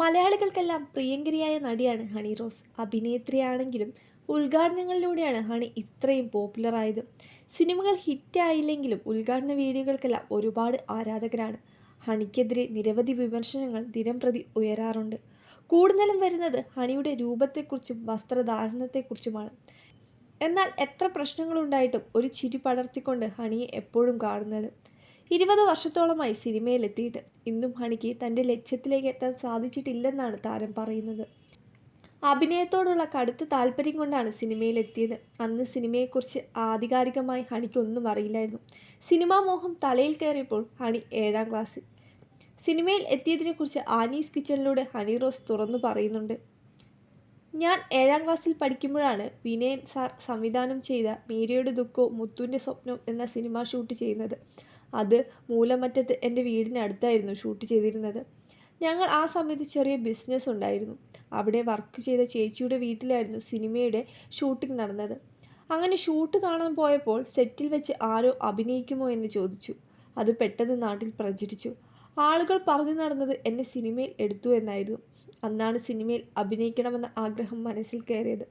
മലയാളികൾക്കെല്ലാം പ്രിയങ്കരിയായ നടിയാണ് ഹണി റോസ്. അഭിനേത്രിയാണെങ്കിലും ഉദ്ഘാടനങ്ങളിലൂടെയാണ് ഹണി ഇത്രയും പോപ്പുലറായത്. സിനിമകൾ ഹിറ്റായില്ലെങ്കിലും ഉദ്ഘാടന വീഡിയോകൾക്കെല്ലാം ഒരുപാട് ആരാധകരാണ്. ഹണിക്കെതിരെ നിരവധി വിമർശനങ്ങൾ ദിനം പ്രതി ഉയരാറുണ്ട്. കൂടുതലും വരുന്നത് ഹണിയുടെ രൂപത്തെക്കുറിച്ചും വസ്ത്രധാരണത്തെക്കുറിച്ചുമാണ്. എന്നാൽ എത്ര പ്രശ്നങ്ങളുണ്ടായിട്ടും ഒരു ചിരി പടർത്തിക്കൊണ്ട് ഹണിയെ എപ്പോഴും കാണുന്നത്. ഇരുപത് വർഷത്തോളമായി സിനിമയിലെത്തിയിട്ട്. ഇന്നും ഹണിക്ക് തന്റെ ലക്ഷ്യത്തിലേക്ക് എത്താൻ സാധിച്ചിട്ടില്ലെന്നാണ് താരം പറയുന്നത്. അഭിനയത്തോടുള്ള കടുത്ത താല്പര്യം കൊണ്ടാണ് സിനിമയിലെത്തിയത്. അന്ന് സിനിമയെക്കുറിച്ച് ആധികാരികമായി ഹണിക്കൊന്നും അറിയില്ലായിരുന്നു. സിനിമാ മോഹം തലയിൽ കയറിയപ്പോൾ ഹണി ഏഴാം ക്ലാസ്സിൽ. സിനിമയിൽ എത്തിയതിനെക്കുറിച്ച് ആനീസ് കിച്ചണിലൂടെ ഹണി റോസ് തുറന്നു പറയുന്നുണ്ട്. ഞാൻ ഏഴാം ക്ലാസ്സിൽ പഠിക്കുമ്പോഴാണ് വിനയൻ സാർ സംവിധാനം ചെയ്ത മീരയുടെ ദുഃഖവും മുത്തുവിന്റെ സ്വപ്നവും എന്ന സിനിമ ഷൂട്ട് ചെയ്യുന്നത്. അത് മൂലമറ്റത്ത് എന്റെ വീടിനടുത്തായിരുന്നു ഷൂട്ട് ചെയ്തിരുന്നത്. ഞങ്ങൾ ആ സമയത്ത് ചെറിയ ബിസിനസ് ഉണ്ടായിരുന്നു. അവിടെ വർക്ക് ചെയ്ത ചേച്ചിയുടെ വീട്ടിലായിരുന്നു സിനിമയുടെ ഷൂട്ടിംഗ് നടന്നത്. അങ്ങനെ ഷൂട്ട് കാണാൻ പോയപ്പോൾ സെറ്റിൽ വെച്ച് ആരോ അഭിനയിക്കുമോ എന്ന് ചോദിച്ചു. അത് പെട്ടെന്ന് നാട്ടിൽ പ്രചരിച്ചു. ആളുകൾ പറഞ്ഞു നടന്നത് എന്നെ സിനിമയിൽ എടുത്തു എന്നായിരുന്നു. അന്നാണ് സിനിമയിൽ അഭിനയിക്കണമെന്ന ആഗ്രഹം മനസ്സിൽ കയറിയത്.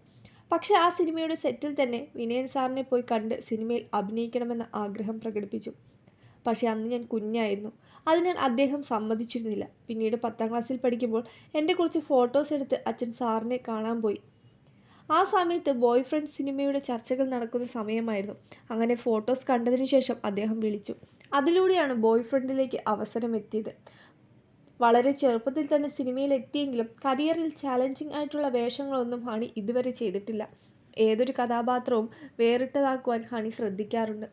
പക്ഷേ ആ സിനിമയുടെ സെറ്റിൽ തന്നെ വിനയൻ സാറിനെ പോയി കണ്ട് സിനിമയിൽ അഭിനയിക്കണമെന്ന ആഗ്രഹം പ്രകടിപ്പിച്ചു. പക്ഷേ അന്ന് ഞാൻ കുഞ്ഞായിരുന്നു. അതിനാൽ അദ്ദേഹം സമ്മതിച്ചിരുന്നില്ല. പിന്നീട് പത്താം ക്ലാസ്സിൽ പഠിക്കുമ്പോൾ എന്റെ കുറച്ച് ഫോട്ടോസ് എടുത്ത് അച്ഛൻ സാറിനെ കാണാൻ പോയി. ആ സമയത്ത് ബോയ് ഫ്രണ്ട് സിനിമയുടെ ചർച്ചകൾ നടക്കുന്ന സമയമായിരുന്നു. അങ്ങനെ ഫോട്ടോസ് കണ്ടതിന് ശേഷം അദ്ദേഹം വിളിച്ചു. അതിലൂടെയാണ് ബോയ് ഫ്രണ്ടിലേക്ക് അവസരം എത്തിയത്. വളരെ ചെറുപ്പത്തിൽ തന്നെ സിനിമയിൽ എത്തിയെങ്കിലും കരിയറിൽ ചാലഞ്ചിങ് ആയിട്ടുള്ള വേഷങ്ങളൊന്നും ഹണി ഇതുവരെ ചെയ്തിട്ടില്ല. ഏതൊരു കഥാപാത്രവും വേറിട്ടതാക്കുവാൻ ഹണി ശ്രദ്ധിക്കാറുണ്ട്.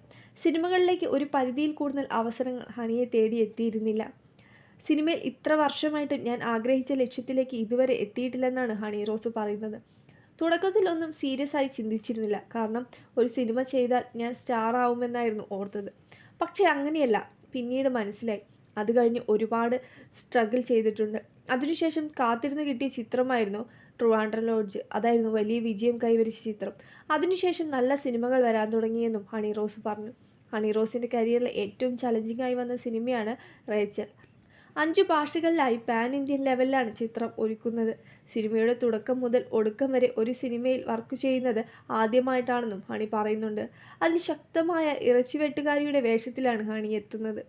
സിനിമകളിലേക്ക് ഒരു പരിധിയിൽ കൂടുതൽ അവസരങ്ങൾ ഹണിയെ തേടി എത്തിയിരുന്നില്ല. സിനിമയിൽ ഇത്ര വർഷമായിട്ട് ഞാൻ ആഗ്രഹിച്ച ലക്ഷ്യത്തിലേക്ക് ഇതുവരെ എത്തിയിട്ടില്ലെന്നാണ് ഹണി റോസ് പറയുന്നത്. തുടക്കത്തിലൊന്നും സീരിയസ് ആയി ചിന്തിച്ചിരുന്നില്ല. കാരണം ഒരു സിനിമ ചെയ്താൽ ഞാൻ സ്റ്റാർ ആവുമെന്നായിരുന്നു ഓർത്തത്. പക്ഷേ അങ്ങനെയല്ല. പിന്നീട് മനസ്സിലായി. അത് കഴിഞ്ഞ് ഒരുപാട് സ്ട്രഗിൾ ചെയ്തിട്ടുണ്ട്. അതിനുശേഷം കാത്തിരുന്ന് കിട്ടിയ ചിത്രമായിരുന്നു ട്രുവാൻഡ്രം ലോഡ്ജ്. അതായിരുന്നു വലിയ വിജയം കൈവരിച്ച ചിത്രം. അതിനുശേഷം നല്ല സിനിമകൾ വരാൻ തുടങ്ങിയെന്നും ഹണി റോസ് പറഞ്ഞു. ഹണി റോസിന്റെ കരിയറിൽ ഏറ്റവും ചലഞ്ചിങ് ആയി വന്ന സിനിമയാണ് റേച്ചൽ. അഞ്ച് ഭാഷകളിലായി പാൻ ഇന്ത്യൻ ലെവലിലാണ് ചിത്രം ഒരുക്കുന്നത്. സിനിമയുടെ തുടക്കം മുതൽ ഒടുക്കം വരെ ഒരു സിനിമയിൽ വർക്ക് ചെയ്യുന്നത് ആദ്യമായിട്ടാണെന്നും ഹണി പറയുന്നുണ്ട്. അതിൽ ശക്തമായ ഇറച്ചി വെട്ടുകാരിയുടെ വേഷത്തിലാണ് ഹണി എത്തുന്നത്.